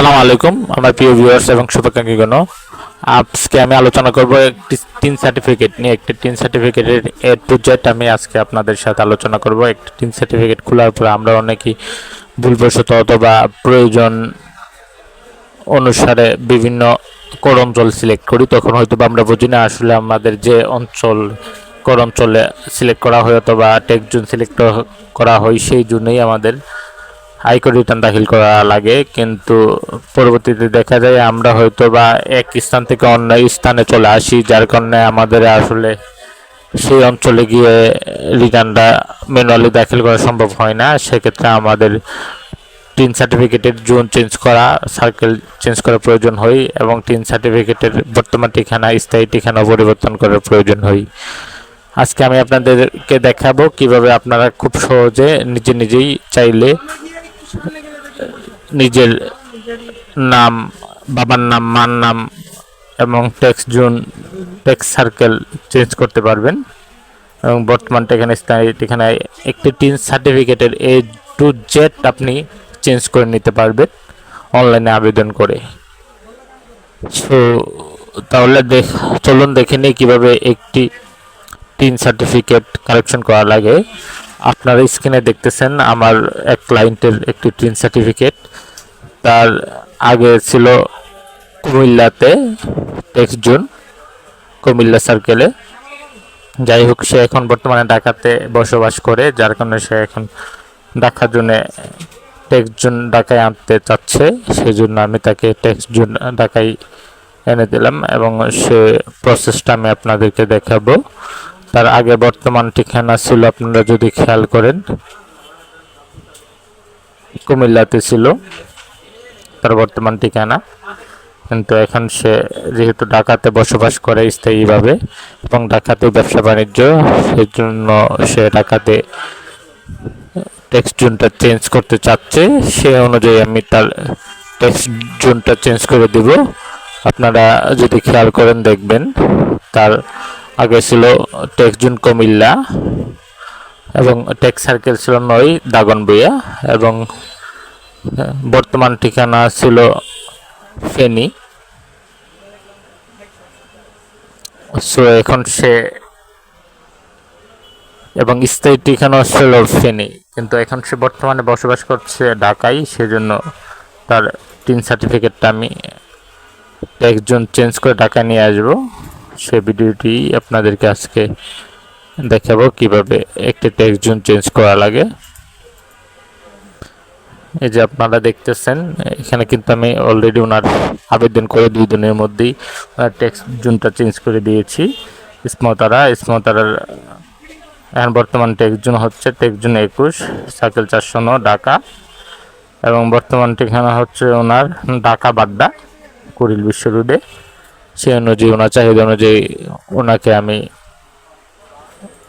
আসসালামু আলাইকুম, আমার প্রিয় ভিউয়ার্স এবং শুভাকাঙ্ক্ষীগণ। আজকে আমি আলোচনা করব একটি টিন সার্টিফিকেট নিয়ে। একটি টিন সার্টিফিকেটের এ টু জেড আমি আজকে আপনাদের সাথে আলোচনা করব। একটি টিন সার্টিফিকেট খোলার পরে আমরা অনেকেই ভুলবশত অথবা প্রয়োজন অনুসারে বিভিন্ন কোর অঞ্চল সিলেক্ট করি। তখন হয়তো আমরা বুঝি না আসলে আমাদের যে অঞ্চল কোর অঞ্চলে সিলেক্ট করা হয় অথবা টেক জোন সিলেক্ট করা হয়, সেই জন্যই আমাদের হাইকোর্ট রিটার্ন দাখিল করা লাগে, কিন্তু পরবর্তীতে দেখা যায় আমরা হয়তো বা এক স্থান থেকে অন্য স্থানে চলে আসি, যার কারণে আমাদের আসলে সেই অঞ্চলে গিয়ে রিটার্নটা ম্যানুয়ালি দাখিল করা সম্ভব হয় না। সেক্ষেত্রে আমাদের টিন সার্টিফিকেটের জোন চেঞ্জ করা, সার্কেল চেঞ্জ করার প্রয়োজন হয় এবং টিন সার্টিফিকেটের বর্তমান ঠিকানা, স্থায়ী ঠিকানা পরিবর্তন করার প্রয়োজন হয়। আজকে আমি আপনাদেরকে দেখাবো কীভাবে আপনারা খুব সহজে নিজে নিজেই চাইলে নিজের নাম, বাবার নাম, মার নাম এবং tax zone tax circle change করতে পারবেন। এবং বর্তমান এখানে ঠিকানায় একটি টিন সার্টিফিকেটের এ টু জেড আপনি চেঞ্জ করে নিতে পারবেন অনলাইনে আবেদন করে। সো তাহলে দেখ, চলুন দেখে নিই কীভাবে একটি টিন সার্টিফিকেট কালেকশন করা লাগে। আপনারা স্ক্রিনে দেখতেছেন আমার এক ক্লায়েন্টের একটি ট্রেন সার্টিফিকেট তার আগে ছিল কুমিল্লাতে টেক্স জোন কুমিল্লা সার্কেলে যাই হোক, সে এখন বর্তমানে ঢাকাতে বসবাস করে, যার কারণে সে এখন ঢাকার জন্য টেক্স জোন ঢাকায় আনতে চাচ্ছে। সেই জন্য আমি তাকে টেক্স জোন ঢাকায় এনে দিলাম এবং সে প্রসেসটা আমি আপনাদেরকে দেখাবো। তার আগে বর্তমান ঠিকানা ছিল, আপনারা যদি খেয়াল করেন, কুমিল্লাতে ছিল তার বর্তমান ঠিকানা। কিন্তু এখন সে যেহেতু ঢাকাতে বসবাস করে স্থায়ীভাবে এবং ঢাকাতে ব্যবসা বাণিজ্য সেই জন্য সে ঢাকাতে টেক্সট জোনটা চেঞ্জ করতে চাচ্ছে। সে অনুযায়ী আমি তার টেক্সট জোনটা চেঞ্জ করে দিব। আপনারা যদি খেয়াল করেন, দেখবেন তার আগে ছিল টেক্স জোন কুমিল্লা এবং টেক্স সার্কেল ছিল নয় দাগনবুয়া এবং বর্তমান ঠিকানা ছিল ফেনী। সো এখন সে এবং স্থায়ী ঠিকানা ছিল ফেনী। কিন্তু এখন সে বর্তমানে বসবাস করছে ঢাকায়, সেজন্য তার টিন সার্টিফিকেটটা আমি একজন চেঞ্জ করে ঢাকা নিয়ে আসব। সে ভিডিওটি আপনাদেরকে আজকে দেখাবো কীভাবে একটি টেক্সট জোন চেঞ্জ করা লাগে। এই যে আপনারা দেখতেছেন, এখানে কিন্তু আমি অলরেডি ওনার আবেদন করে দুই দিনের মধ্যেই ওনার টেক্সট জোনটা চেঞ্জ করে দিয়েছি। স্মতারা, স্মতারার, এখন বর্তমান টেক্সট জোন হচ্ছে টেক্সট জোন একুশ সাইকেল চারশো ন, ঢাকা। এবং বর্তমান ঠিকানা হচ্ছে ওনার ঢাকা বাড্ডা, কুড়িল বিশ্ব রোডে সেই অনুযায়ী, ওনার চাহিদা অনুযায়ী ওনাকে আমি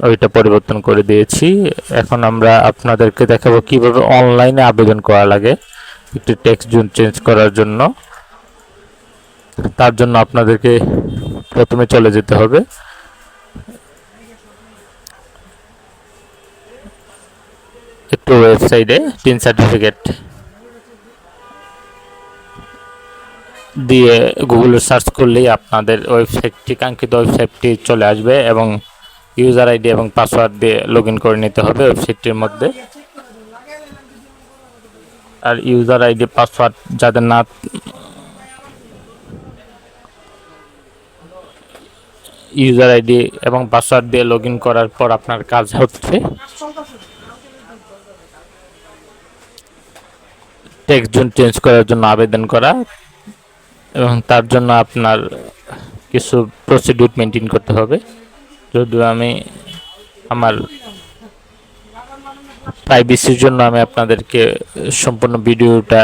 ওইটা পরিবর্তন করে দিয়েছি। এখন আমরা আপনাদেরকে দেখাবো কীভাবে অনলাইনে আবেদন করা লাগে, একটি টেক্সট জোন চেঞ্জ করার জন্য। তার জন্য আপনাদেরকে প্রথমে চলে যেতে হবে। একটু ওয়েবসাইটে টিন সার্টিফিকেট। দিয়ে গুগলে সার্চ করলেই আপনাদের ওয়েবসাইটটি কাঙ্ক্ষিত ওয়েবসাইটটি চলে আসবে এবং ইউজার আইডি এবং পাসওয়ার্ড দিয়ে লগ করে নিতে হবে ওয়েবসাইটটির মধ্যে। আর ইউজার আইডি পাসওয়ার্ড যাদের না ইউজার আইডি এবং পাসওয়ার্ড দিয়ে লগ করার পর আপনার কাজ হচ্ছে। টেক্সট জোন চেঞ্জ করার জন্য আবেদন করা। এবং তার জন্য আপনার কিছু প্রসিডিউর মেনটেন করতে হবে। যদিও আমি আমার প্রাইভেসির জন্য আমি আপনাদেরকে সম্পূর্ণ ভিডিওটা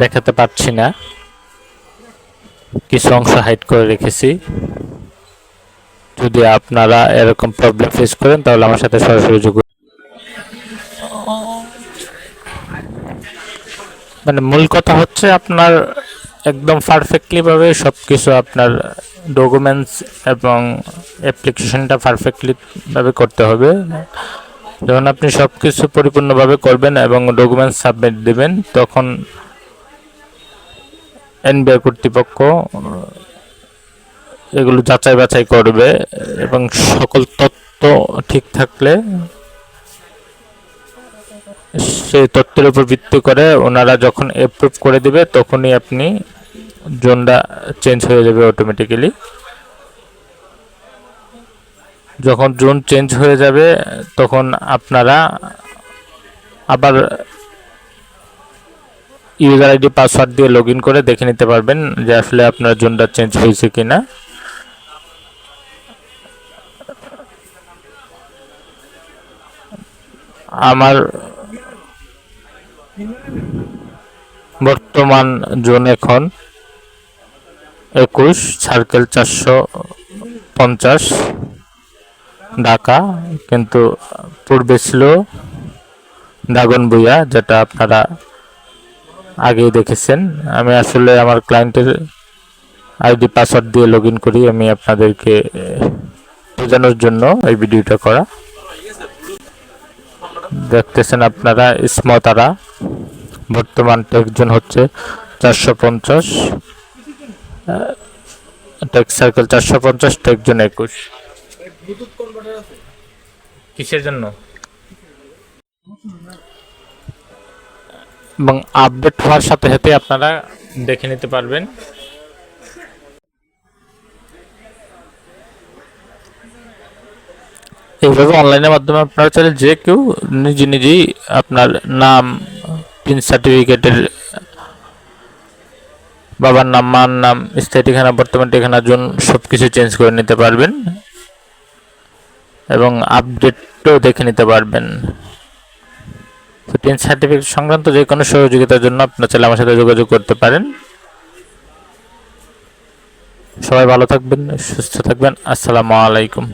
দেখাতে পারছি না। কিছু অংশ হাইড করে রেখেছি। যদি আপনারা এরকম প্রবলেম ফেস করেন, তাহলে আমার সাথে সরাসরি যোগ মানে মূল কথা হচ্ছে আপনার একদম পারফেক্টলিভাবে সব কিছু আপনার ডকুমেন্টস এবং অ্যাপ্লিকেশনটা পারফেক্টলিভাবে করতে হবে। যখন আপনি সব কিছু পরিপূর্ণভাবে করবেন এবং ডকুমেন্টস সাবমিট দেবেন, তখন এনবিআর কর্তৃপক্ষ এগুলো যাচাই বাছাই করবে এবং সকল তথ্য ঠিক থাকলে সেই তথ্যের উপর ভিত্তি করে ওনারা যখন অ্যাপ্রুভ করে দিবে, তখনই আপনি জোনটা চেঞ্জ হয়ে যাবে অটোমেটিক্যালি যখন জোন চেঞ্জ হয়ে যাবে, তখন আপনারা আবার ইউজার আইডি পাসওয়ার্ড দিয়ে লগ করে দেখে নিতে পারবেন যে আসলে আপনার জোনটা চেঞ্জ হয়েছে কিনা। আমার বর্তমান জোন এখন একুশ, সার্কেল চারশো পঞ্চাশ। ঢাকা, কিন্তু পূর্বে ছিল দাগন বইয়া যেটা আপনারা আগেই দেখেছেন। আমি আসলে আমার ক্লায়েন্টের আইডি পাসওয়ার্ড দিয়ে লগ করি, আমি আপনাদেরকে বোঝানোর জন্য এই ভিডিওটা করা। দেখতেছেন আপনারা, স্মতারা। বর্তমান টেকজন হচ্ছে চারশো পঞ্চাশ টেক সার্কেল চারশো পঞ্চাশ টেকজন একুশ। কিসের জন্য? এবং আপডেট হওয়ার সাথে সাথে আপনারা দেখে নিতে পারবেন। এইভাবে অনলাইনের মাধ্যমে আপনারা চাইলে যে কেউ নিজে নিজেই আপনার নাম পিন সার্টিফিকেটের বাবার নাম, মার নাম, স্থায়ী ঠিকানা, বর্তমান ঠিকানার জন্য সব কিছু চেঞ্জ করে নিতে পারবেন। এবং আপডেটও দেখে নিতে পারবেন। তো সার্টিফিকেট সংক্রান্ত যে কোনো সহযোগিতার জন্য আপনার চাইলে আমার সাথে যোগাযোগ করতে পারেন। সবাই ভালো থাকবেন, সুস্থ থাকবেন। আসসালামু আলাইকুম।